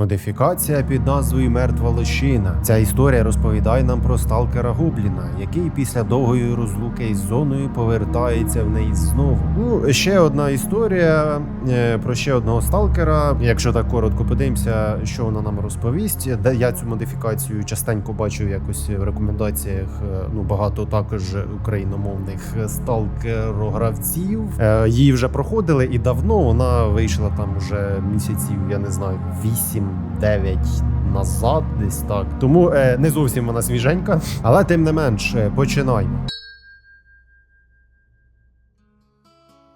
Модифікація під назвою Мертва лощина. Ця історія розповідає нам про сталкера Гобліна, який після довгої розлуки із зоною повертається в неї знову. Ну, ще одна історія е, про ще одного сталкера. Якщо так коротко подивимося, що вона нам розповість. Де я цю модифікацію частенько бачив якось в рекомендаціях. е, Ну багато також україномовних сталкерогравців. Е, Її вже проходили і давно вона вийшла там уже місяців, я не знаю, 8-9 назад, десь так. Тому е, не зовсім вона свіженька, але тим не менш, е, починаймо.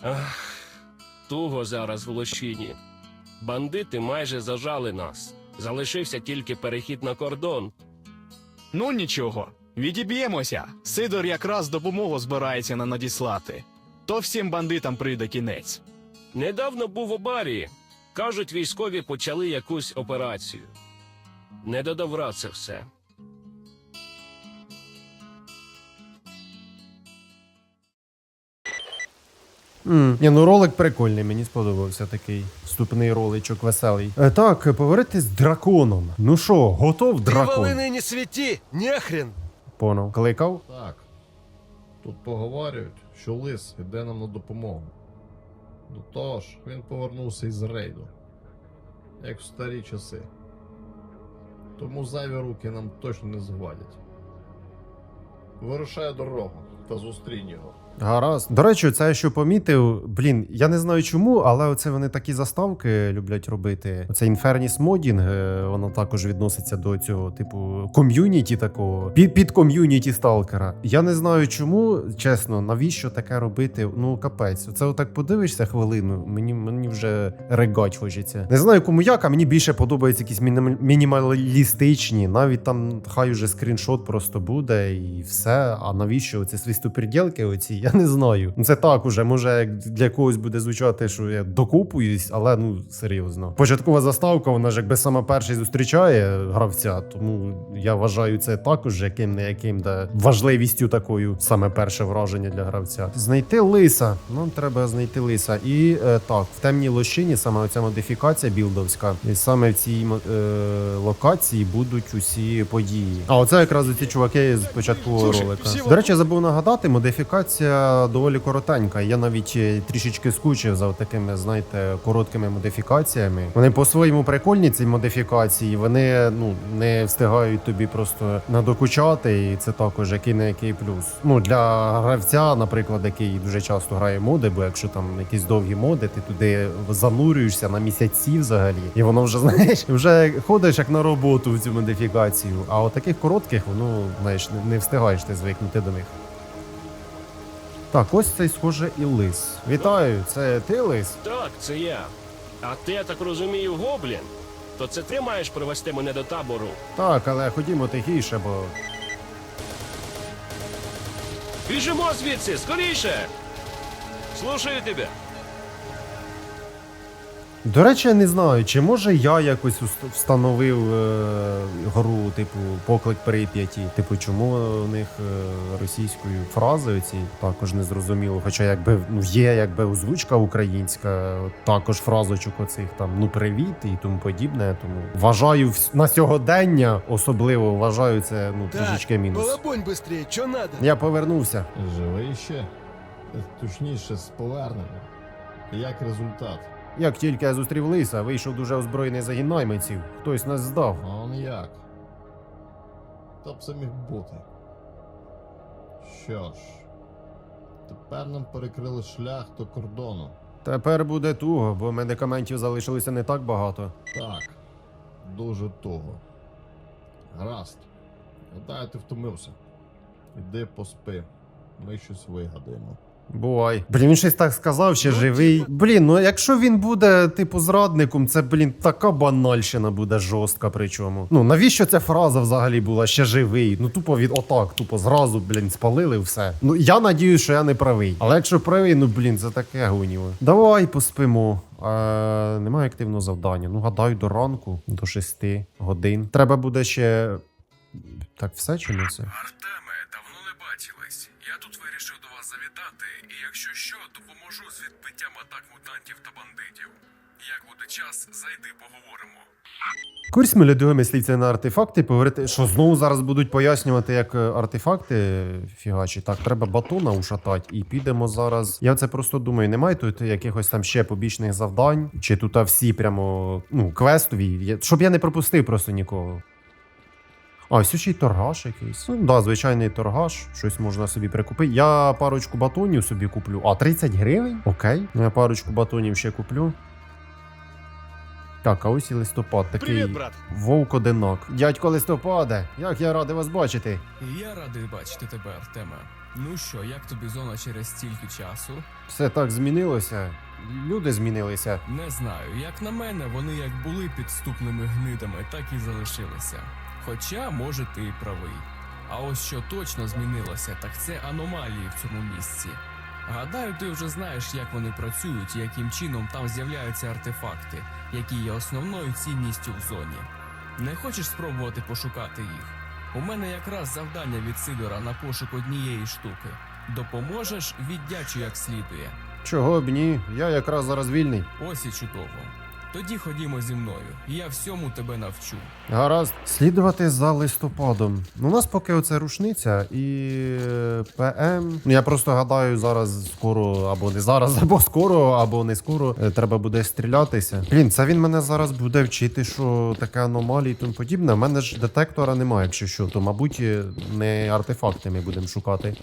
Ах, туго зараз в лощині. Бандити майже зажали нас. Залишився тільки перехід на кордон. Ну нічого, відіб'ємося. Сидор якраз допомогу збирається нам надіслати. То всім бандитам прийде кінець. Недавно був у барі. Кажуть, військові почали якусь операцію. Не до добра це все. М, Ні, ну ролик прикольний, мені сподобався такий вступний роличок веселий. Е, так, поговорити з драконом. Ну що, готов Ты дракон? волыны не свети, нехрен! Понял. Кликав? Так. Тут поговорюють, що лис іде нам на допомогу. До того ж, він повернувся із рейду, як в старі часи. Тому зайві руки нам точно не згладять. Вирушаю дорогу та зустрінь його. Гаразд. До речі, це я що помітив. Блін, я не знаю чому, але оце вони такі заставки люблять робити. Оце Інферніс Модінг, воно також відноситься до цього, типу, ком'юніті такого. Під, під ком'юніті сталкера. Я не знаю чому, чесно, навіщо таке робити? Ну, капець. Оце отак подивишся хвилину, мені, мені вже ригать хочеться. Не знаю кому як, а мені більше подобаються якісь мінім- мінімалістичні. Навіть там хай уже скріншот просто буде і все. А навіщо оці свистоприділки оці? Я не знаю. Ну це так уже, може для когось буде звучати, що я докупуюсь, але ну серйозно. Початкова заставка, вона ж якби саме перший зустрічає гравця, тому я вважаю це також яким не яким де важливістю такою саме перше враження для гравця. Знайти лиса. Нам треба знайти лиса. І е, так, в темній лощині саме оця модифікація білдовська. І саме в цій е, локації будуть усі події. А оце якраз ці чуваки з початкового ролика. До речі, я забув нагадати, модифікація доволі коротенька. Я навіть е, трішечки скучив за такими, знаєте, короткими модифікаціями. Вони по-своєму прикольні, ці модифікації. Вони ну не встигають тобі просто надокучати, і це також який не який плюс. Ну для гравця, наприклад, який дуже часто грає моди, бо якщо там якісь довгі моди, ти туди занурюєшся на місяці взагалі, і воно вже знаєш, вже ходиш як на роботу в цю модифікацію. А от таких коротких, воно знаєш, не встигаєш ти звикнути до них. Так, ось цей схоже і лис. Вітаю, це ти лис? Так, це я. А ти, я так розумію, гоблін? То це ти маєш привести мене до табору. Так, але ходімо тихіше, бо. Біжимо звідси, скоріше! Слушаю тебе. До речі, я не знаю, чи може я якось встановив е, гру, типу, поклик Прип'яті. Типу, чому у них е, російською фрази оці також не зрозуміло. Хоча якби ну є якби озвучка українська, також фразочок оцих там ну привіт і тому подібне. Тому вважаю на сьогодення особливо вважаю це ну трішечки мінус. балабонь быстрее, что надо? Я повернувся. Живий ще? Точніше, з поверненням. Як результат? Як тільки я зустрів лиса, вийшов дуже озброєний загін найманців. Хтось нас здав. А он як? Хто б це міг бути? Що ж, тепер нам перекрили шлях до кордону. Тепер буде туго, бо медикаментів залишилося не так багато. Так, дуже туго. Гаразд. Гадаю, ти втомився. Іди поспи. Ми щось вигадаємо. Бувай. Блін, він щось так сказав, ще живий. Блін, ну якщо він буде, типу, зрадником, це, блін, така банальщина буде жорстка причому. Ну навіщо ця фраза взагалі була ще живий? Ну тупо від отак, тупо зразу, блін, спалили все. Ну я надіюсь, що я не правий. Але якщо правий, ну блін, це таке гуніво. Давай поспимо. Е, немає активного завдання. Ну, гадаю, до ранку, до 6 годин. Треба буде ще. Так, все чи не все? Артеме, час, зайди, поговоримо. Курс молодого мисліться на артефакти, поговорити, що знову зараз будуть пояснювати, як е, артефакти фігачі. Так, треба батона ушатати, і підемо зараз. Я це просто думаю, немає тут якихось там ще побічних завдань, чи тут всі прямо ну, квестові, щоб я не пропустив просто нікого. А, ось ще й торгаш якийсь. Ну, да, звичайний торгаш, щось можна собі прикупити. Я парочку батонів собі куплю. А, 30 гривень? Окей. Ну, я парочку батонів ще куплю. Так, а ось і листопад такий. Привіт, брат. Вовк одинок. Дядько листопаде, як я радий вас бачити. Я радий бачити тебе, Артеме. Ну що, як тобі зона через стільки часу? Все так змінилося. Люди змінилися. Не знаю. Як на мене, вони як були підступними гнидами, так і залишилися. Хоча, може, ти і правий. А ось що точно змінилося, так це аномалії в цьому місці. Гадаю, ти вже знаєш, як вони працюють і яким чином там з'являються артефакти, які є основною цінністю в зоні. Не хочеш спробувати пошукати їх? У мене якраз завдання від Сидора на пошук однієї штуки. Допоможеш, віддячу як слідує. Чого б ні? Я якраз зараз вільний. Ось і чудово. Тоді ходімо зі мною, і я всьому тебе навчу. Гаразд. Слідувати за листопадом. Ну, У нас поки оце рушниця і ПМ. Ну я просто гадаю, зараз скоро, або не зараз, або скоро, або не скоро. е, Треба буде стрілятися. Блін, це він мене зараз буде вчити, що таке аномалії і тому подібне. У мене ж детектора немає, якщо що, то мабуть е, не артефакти ми будемо шукати.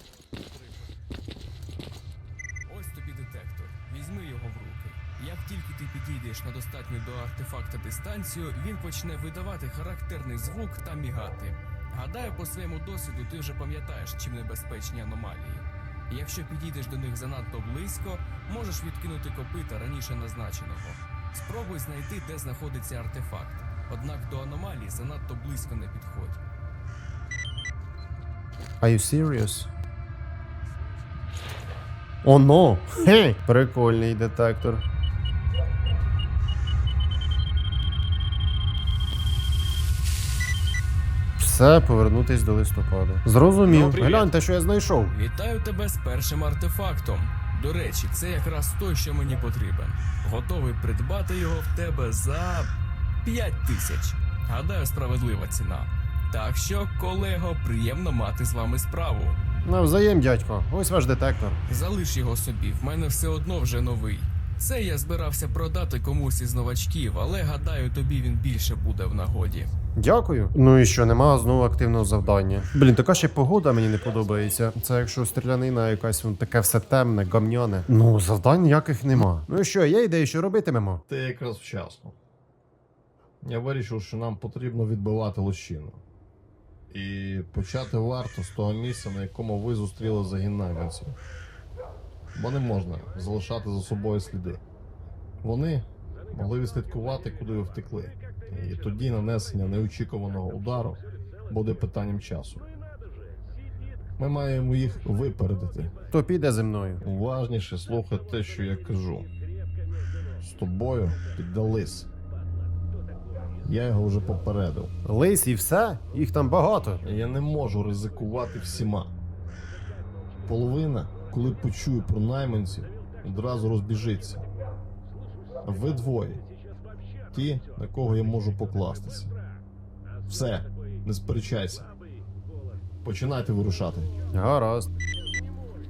На до артефакта дистанцію, він почне видавати характерний звук та мігати. Гадаю, по своєму досвіду ти вже пам'ятаєш, чим небезпечні аномалії. Якщо підійдеш до них занадто близько, можеш відкинути копита раніше назначеного. Спробуй знайти, де знаходиться артефакт. Однак до аномалії занадто близько не підходь. Are you serious? Оно! Хе! Прикольний детектор. Все, повернутись до листопада. Зрозумів. Ну, привіт. Гляньте, що я знайшов. Вітаю тебе з першим артефактом. До речі, це якраз той, що мені потрібен. Готовий придбати його в тебе за 5 тисяч. Гадаю, справедлива ціна. Так що, колего, приємно мати з вами справу. Навзаєм, дядько. Ось ваш детектор. Залиш його собі, в мене все одно вже новий. Це я збирався продати комусь із новачків, але гадаю, тобі він більше буде в нагоді. Дякую. Ну і що, нема знову активного завдання. Блін, така ще погода мені не подобається. Це якщо стрілянина якась вон таке все темне, гамняне. Ну, завдань ніяких нема. Ну і що, є ідеї, що робитимемо? Ти якраз вчасно. Я вирішив, що нам потрібно відбивати лощину. І почати варто з того місця, на якому ви зустріли загін найманців. Бо не можна залишати за собою сліди. Вони могли відслідкувати, куди ви втекли. І тоді нанесення неочікуваного удару буде питанням часу. Ми маємо їх випередити. Хто піде зі мною? Уважніше слухай те, що я кажу. З тобою піде лис. Я його вже попередив. Лис і все? Їх там багато. Я не можу ризикувати всіма. Половина, коли почує про найманців, одразу розбіжиться. Ви двоє. Ті, на кого я можу покластися. Все, не сперечайся. Починайте вирушати. Гаразд.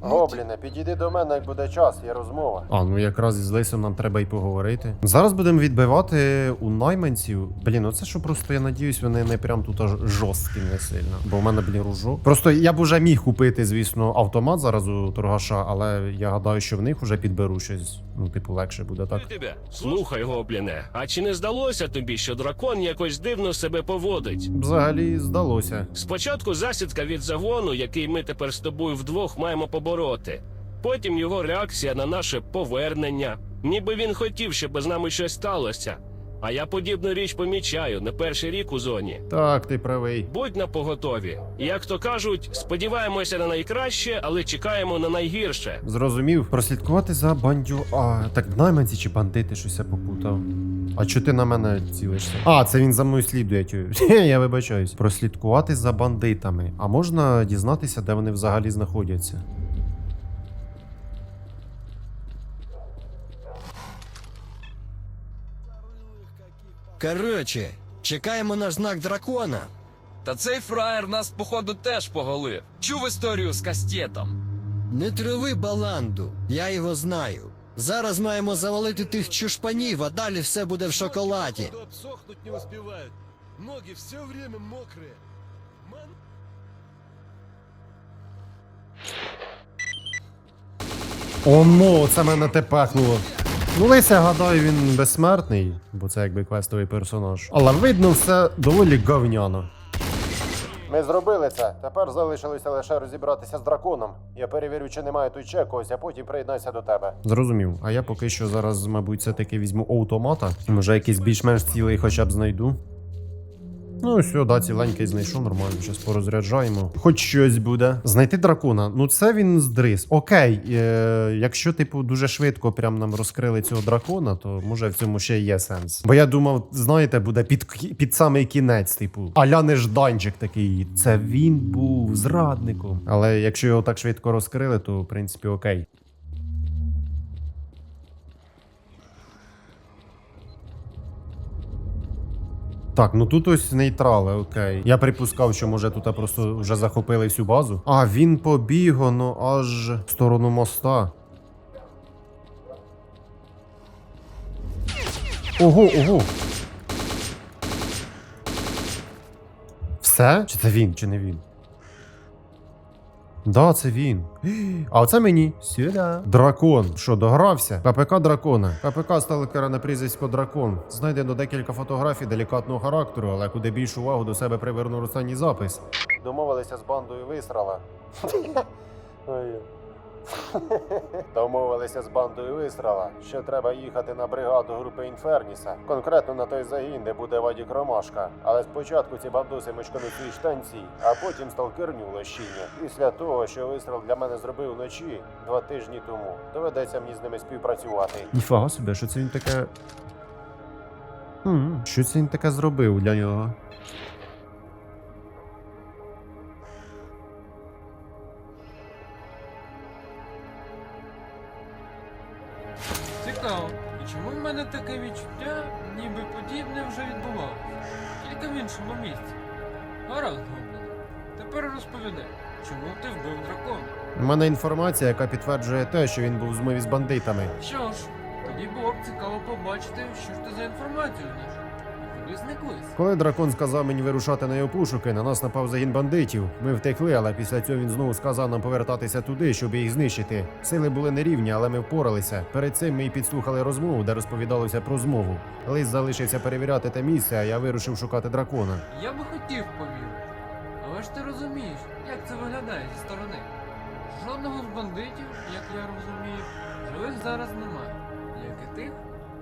Гобліне, підійди до мене, як буде час, є розмова. А, ну якраз із Лисом нам треба й поговорити. Зараз будемо відбивати у найманців. Блін, оце що просто я надіюсь, вони не прям тут аж жорсткі не сильно. Бо в мене, блін, ружо. Просто я б уже міг купити, звісно, автомат зараз у торгаша, але я гадаю, що в них уже підберу щось. Ну, типу, легше буде так. Тебе. Слухай, гобліне, а чи не здалося тобі, що дракон якось дивно себе поводить? Взагалі здалося. Спочатку засідка від загону, який ми тепер з тобою вдвох маємо побороти. Потім його реакція на наше повернення. Ніби він хотів, щоб з нами щось сталося. А я подібну річ помічаю не перший рік у зоні. Так, ти правий. Будь на поготові. Як то кажуть, сподіваємося на найкраще, але чекаємо на найгірше. Зрозумів. Прослідкувати за бандю. А, так найманці чи бандити щось я попутав. А чого ти на мене цілишся? А, це він за мною слідує. Я вибачаюсь. Прослідкувати за бандитами. А можна дізнатися, де вони взагалі знаходяться? Короче, чекаємо на знак дракона. Та цей фраєр нас, походу, теж поголив. Чув історію з кастетом. Не трави баланду, я його знаю. Зараз маємо завалити тих чушпанів, а далі все буде в шоколаді. Походу обсохнуть не успевают. Ноги все время мокрые. Ман... О, ну, це мене те пехнуло. Ну, Лися, гадаю, він безсмертний, бо це якби квестовий персонаж. Але видно все доволі говняно. Ми зробили це. Тепер залишилося лише розібратися з драконом. Я перевірю, чи немає тут ще когось, а потім приєднаюся до тебе. Зрозумів. А я поки що зараз, мабуть, все-таки візьму автомата. Може, якийсь більш-менш цілий хоча б знайду. Ну, все, да, ціленький знайшов, нормально, зараз порозряджаємо. Хоч щось буде. Знайти дракона. Ну, це він здрис. Окей, е, якщо, типу, дуже швидко прям нам розкрили цього дракона, то може в цьому ще є сенс. Бо я думав, знаєте, буде під, під самий кінець, типу, аля нежданчик такий. Це він був зрадником. Але якщо його так швидко розкрили, то в принципі окей. Так, ну тут ось нейтрали, окей. Я припускав, що може тут просто вже захопили всю базу. А, він побіг, ну аж в сторону моста. Ого, ого. Все? Чи це він, чи не він? Да, це він. А оце мені. Сюда. Дракон. Що, догрався? КПК дракона. КПК сталкера на прізвисько дракон. Знайдено декілька фотографій делікатного характеру, але куди більшу увагу до себе привернув останній запис. Домовилися з бандою вистрала. Домовилися з бандою вистрала, що треба їхати на бригаду групи Інферніса, конкретно на той загін, де буде Вадік Ромашка. Але спочатку ці бандуси мочкануть свої штанці, а потім сталкерню в лощині. Після того, що вистріл для мене зробив вночі два тижні тому, доведеться мені з ними співпрацювати. Ніфіга собі, що це він таке. Що це він таке зробив для нього? Інформація, яка підтверджує те, що він був в змові з бандитами. Що ж, тоді було б цікаво побачити, що ж ти за інформацію знаєш. Куди зниклись? Коли дракон сказав мені вирушати на його пошуки, на нас напав загін бандитів. Ми втекли, але після цього він знову сказав нам повертатися туди, щоб їх знищити. Сили були нерівні, але ми впоралися. Перед цим ми й підслухали розмову, де розповідалося про змову. Лист залишився перевіряти те місце, а я вирушив шукати дракона. Я би хотів повірити. Але ж ти розумієш, як це виглядає зі сторони. Жодного з бандитів, як я розумію, живих зараз немає. Як і тих,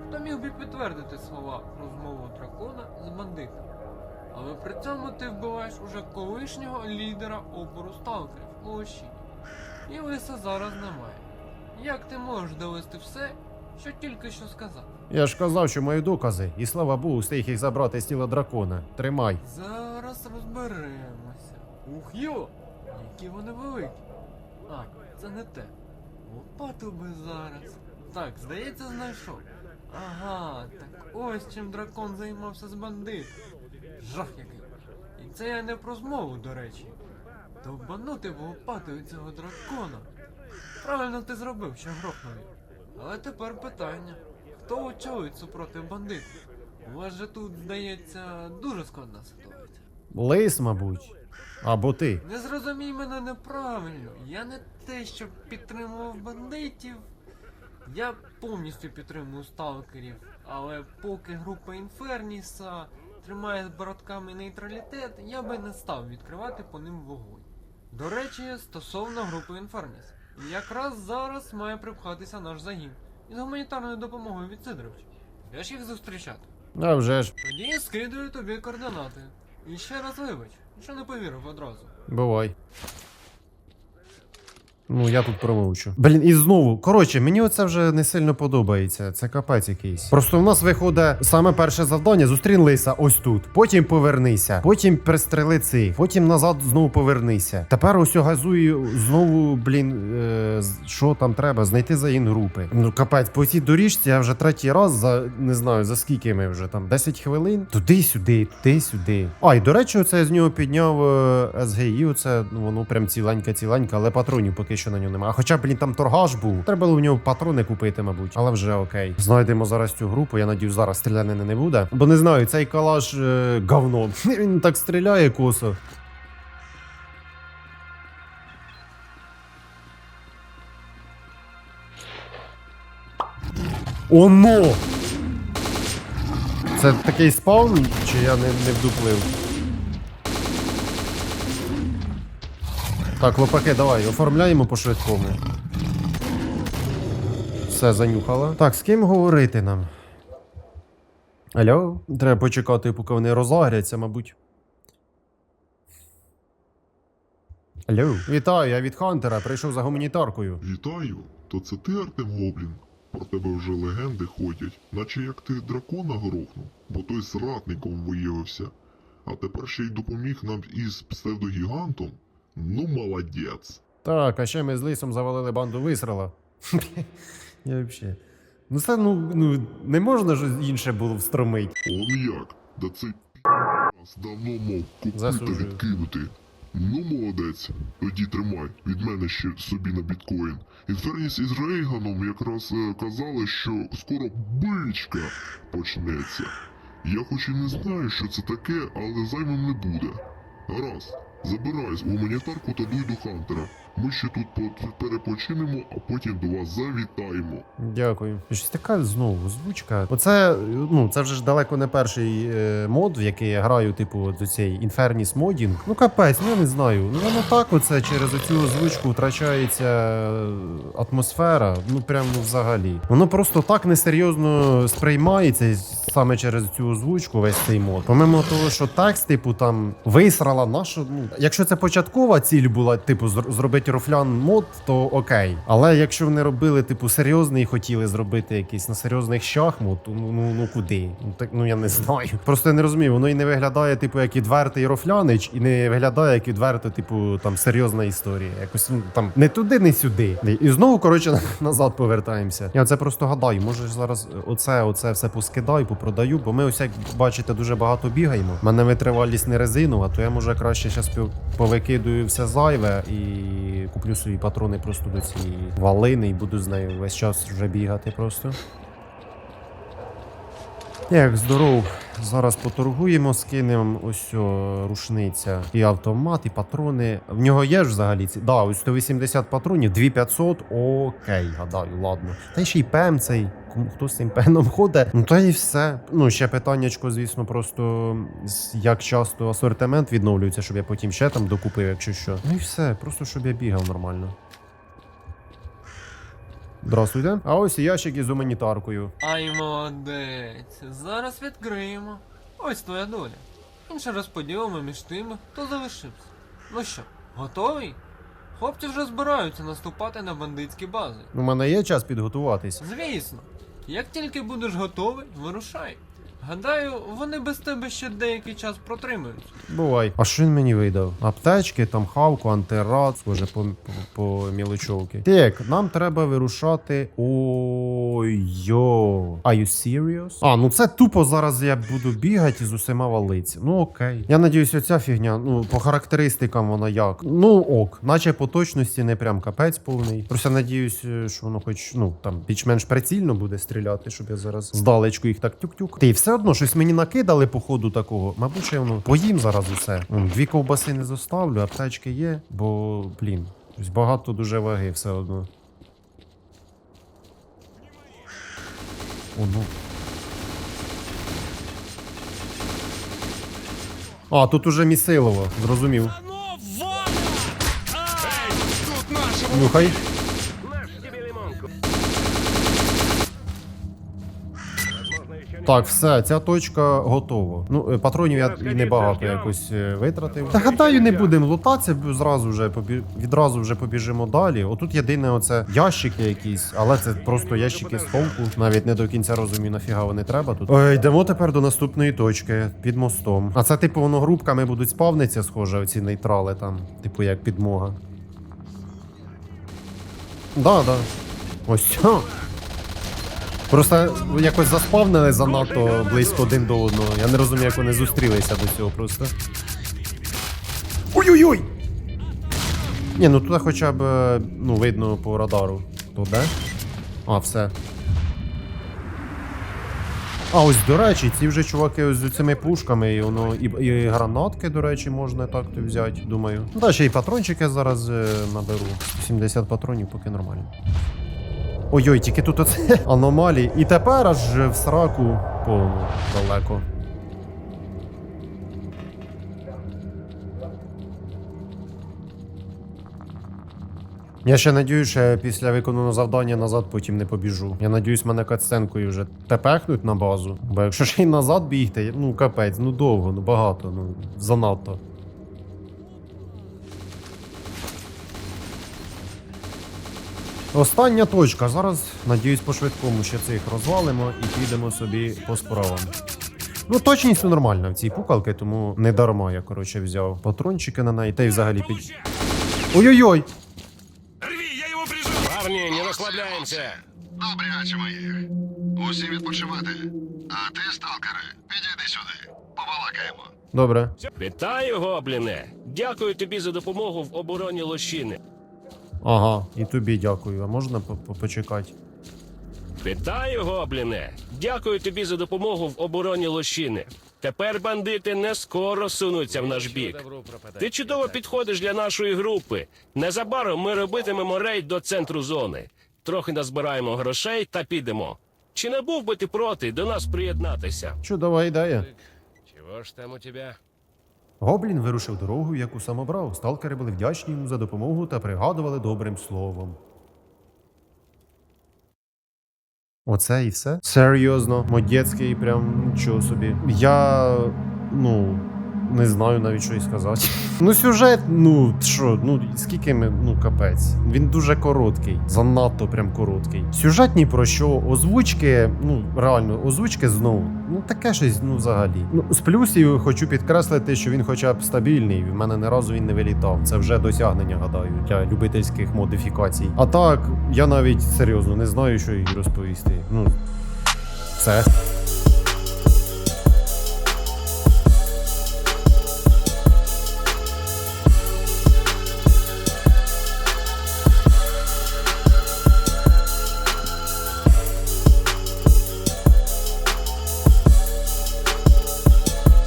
хто міг би підтвердити слова розмову дракона з бандитами. Але при цьому ти вбиваєш уже колишнього лідера опору сталкерів у Лощині. І лиса зараз немає. Як ти можеш довести все, що тільки що сказав? Я ж казав, що маю докази, і слава Богу, встиг їх забрати з тіла дракона. Тримай. Зараз розберемося. Ух йо! Які вони великі. А, це не те. Лопату би зараз. Так, здається, знайшов. Ага, так ось чим дракон займався з бандитом. Жах який. І це я не про змову, до речі. Довбанути б лопатою цього дракона. Правильно ти зробив, що грохнув. Але тепер питання. Хто очолить супроти бандитів? У вас же тут, здається, дуже складна ситуація. Лис, мабуть. Або ти. Не зрозумій мене неправильно. Я не те, що підтримував бандитів. Я повністю підтримую сталкерів, але поки група Інферніса тримає з братками нейтралітет, я би не став відкривати по ним вогонь. До речі, стосовно групи Інферніс. Якраз зараз має припхатися наш загін із гуманітарною допомогою від Сидоровича. Де ж їх зустрічати? А вже ж, Тоді скидую тобі координати. І ще раз вибач, що не повірив одразу. бувай. Ну, я тут промовчу. Блін, і знову. Коротше, мені оце вже не сильно подобається. Це капець якийсь. Просто в нас виходить саме перше завдання: зустрінлися ось тут. Потім повернися. Потім пристрели цих. Потім назад знову повернися. Тепер ось газую знову, блін, е, що там треба? Знайти загін групи. Ну капець, по цій доріжці я вже третій раз за не знаю за скільки ми вже там 10 хвилин. Туди-сюди, туди-сюди. А, і до речі, оце я з нього підняв е, СГІ. Оце ну воно прям ціленька, ціленька, але патронів поки що на нього немає. А хоча, блін, там торгаш був. Треба було в нього патрони купити, мабуть. Але вже окей. Знайдемо зараз цю групу. Я надію, зараз стрілянини не буде. Бо не знаю, цей калаш е, говно. Він так стріляє косо. Оно! Це такий спаун, чи я не, не вдуплив? Так, лопаки, давай, оформляємо по швидкому. Все, занюхала. Так, з ким говорити нам? Алло? Треба почекати, поки вони розлагряться, мабуть. Алло. Вітаю, я від Хантера, прийшов за гуманітаркою. Вітаю, то це ти Артем Гоблін? Про тебе вже легенди ходять, наче як ти дракона грохнув, бо той зрадником виявився. А тепер ще й допоміг нам із псевдогігантом? Ну, молодець. Так, а ще ми з лисом завалили банду висрала. Я взагалі. Ну це ну, ну не можна ж інше було встромить. Он як? Да цей нас давно мов купити відкинути. Ну, молодець. Тоді тримай, від мене ще собі на біткоін. Інферніс із Рейганом якраз е, казали, що скоро бичка почнеться. Я хоч і не знаю, що це таке, але займом не буде. Гаразд, забирай гуманітарку та дуй до Хантера. Ми ще тут перепочинемо, а потім до вас завітаємо. Дякую. Щось така знову озвучка. Оце, ну, це вже ж далеко не перший е, мод, в який я граю, типу, до цей Інферніс модінг. Ну капець, ну я не знаю. Ну воно так, оце через оцю озвучку втрачається е, атмосфера. Ну прям ну, взагалі. Воно просто так несерйозно сприймається саме через цю озвучку, весь цей мод. Помимо того, що текст, типу, там висрала нашу. Ну, якщо це початкова ціль була, типу, зр- зробити рофлян мод, то окей. Але якщо вони робили, типу, серйозний, і хотіли зробити якийсь на серйозних щах мод, то ну, ну, ну куди? Ну так ну я не знаю. Просто я не розумію, воно і не виглядає, типу, як відвертий рофлянич, і не виглядає як відверто, типу, там серйозна історія. Якось ну, там не туди, не сюди. І знову, коротше, назад повертаємося. Я це просто гадаю. Може зараз оце, оце все поскидаю, попродаю, бо ми ось як бачите, дуже багато бігаємо. У мене витривалість не резинова, то я може краще зараз повикидую все зайве і куплю собі патрони просто до цієї валини і буду з нею весь час вже бігати просто. Як здоров, зараз поторгуємо, скинемо ось о, рушниця і автомат, і патрони. В нього є ж взагалі ці. Да, ось 180 патронів, 2500, окей, гадаю, ладно. Та ще й пем цей. Хто з цим пеном ходить? Ну та і все. Ну ще питаннячко, звісно, просто як часто асортимент відновлюється, щоб я потім ще там докупив, якщо що. Ну і все, просто щоб я бігав нормально. Здравствуйте. А ось і ящик із гуманітаркою. Ай, молодець. Зараз відкриємо. Ось твоя доля. Інше розподілимо між тими, хто залишився. Ну що, готовий? Хлопці вже збираються наступати на бандитські бази. У мене є час підготуватись. Звісно, як тільки будеш готовий, вирушай. Гадаю, вони без тебе ще деякий час протримаються. Бувай. А що він мені видав? Аптечки, там хавку, антирад, схоже по, по, по мілочовки. Так, нам треба вирушати. Ой-йо. Are you serious? А, ну це тупо зараз я буду бігати з усіма валиці. Ну окей. Я надіюсь, оця фігня, ну, по характеристикам вона як. Ну ок, наче по точності не прям капець повний. Просто надіюсь, е, що воно хоч, ну, там, більш-менш прицільно буде стріляти, щоб я зараз здалечку їх так тюк-тюк. Й все одно щось мені накидали по ходу такого. Мабуть, що я воно поїм зараз усе. Дві ковбаси не зоставлю, аптечки є, бо, блін, щось багато дуже ваги все одно. О, ну. А, тут уже місилово, зрозумів. Нюхай. Так, все, ця точка готова. Ну, е, патронів я і небагато якось е, витратив. Та гадаю, не будемо лутатися, бо зразу вже побі... відразу вже побіжимо далі. Отут єдине оце ящики якісь, але це просто ящики з толку. Навіть не до кінця розумію, нафіга вони треба тут. Ой, йдемо тепер до наступної точки під мостом. А це, типу, воно групками будуть спавнитися, схоже, оці нейтрали там, типу, як підмога. Да, да. Ось. Просто якось заспавнили занадто близько один до одного. Я не розумію, як вони зустрілися до цього просто. Ой-ой-ой! Ні, ну тут хоча б е, ну, видно по радару. То де? А, все. А ось, до речі, ці вже чуваки ось з цими пушками, і воно і, і гранатки, до речі, можна так то взяти, думаю. Ну, та ще й патрончики зараз е, наберу. 170 патронів, поки нормально. Ой-ой, тільки тут оце аномалії. І тепер аж в сраку повно далеко. Я ще надіюсь, що після виконаного завдання назад потім не побіжу. Я надіюсь, мене катсценкою вже тепехнуть на базу. Бо якщо ще й назад бігти, ну капець, ну довго, ну багато, ну занадто. Остання точка. Зараз, надіюсь, по швидкому ще цих розвалимо і підемо собі по справам. Ну, точність нормальна в цій пукалки, тому не дарма я, коротше, взяв патрончики на неї, та й взагалі під. Ой-ой-ой! Рві, я його прижив! Парні, не розслабляємося. Добряче мої. Усі відпочивати. А ти, сталкере, підійди сюди. Побалакаємо. Добре. Вітаю, гобліне. Дякую тобі за допомогу в обороні лощини. Ага, і тобі дякую. А можна по- по- почекати? Вітаю, гобліне. Дякую тобі за допомогу в обороні лощини. Тепер бандити не скоро сунуться в наш бік. Ти чудово підходиш для нашої групи. Незабаром ми робитимемо рейд до центру зони. Трохи назбираємо грошей та підемо. Чи не був би ти проти до нас приєднатися? Чудова ідея. Чого ж там у тебе? Гоблін вирушив дорогу, яку сам обрав. Сталкери були вдячні йому за допомогу та пригадували добрим словом. Оце і все? Серйозно, модєцький, прям нічого собі. Я. ну. Не знаю навіть що й сказати. Ну, сюжет, ну що, ну скільки ми, ну капець. Він дуже короткий, занадто прям короткий. Сюжет ні про що, озвучки, ну реально, озвучки знову. Ну таке щось, ну взагалі. Ну, з плюсів хочу підкреслити, що він хоча б стабільний. В мене не разу він не вилітав. Це вже досягнення, гадаю, для любительських модифікацій. А так, я навіть серйозно не знаю, що їй розповісти. Ну, все.